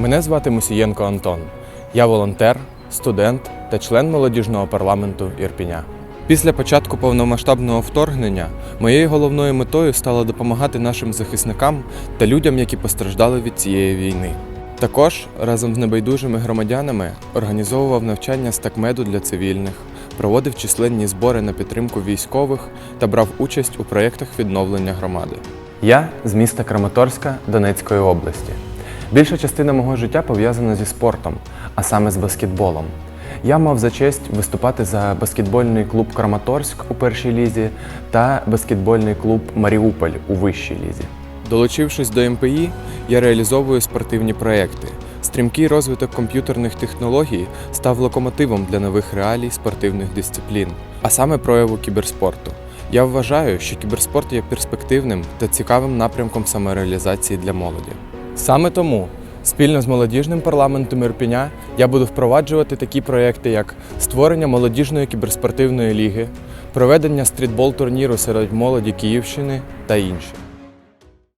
Мене звати Мусієнко Антон. Я волонтер, студент та член молодіжного парламенту Ірпіня. Після початку повномасштабного вторгнення моєю головною метою стало допомагати нашим захисникам та людям, які постраждали від цієї війни. Також разом з небайдужими громадянами організовував навчання з такмеду для цивільних, проводив численні збори на підтримку військових та брав участь у проєктах відновлення громади. Я з міста Краматорська Донецької області. Більша частина мого життя пов'язана зі спортом, а саме з баскетболом. Я мав за честь виступати за баскетбольний клуб Краматорськ у першій лізі та баскетбольний клуб Маріуполь у вищій лізі. Долучившись до МПІ, я реалізовую спортивні проекти. Стрімкий розвиток комп'ютерних технологій став локомотивом для нових реалій спортивних дисциплін, а саме прояву кіберспорту. Я вважаю, що кіберспорт є перспективним та цікавим напрямком самореалізації для молоді. Саме тому спільно з молодіжним парламентом Ірпіня я буду впроваджувати такі проекти, як створення молодіжної кіберспортивної ліги, проведення стрітбол турніру серед молоді Київщини та інші.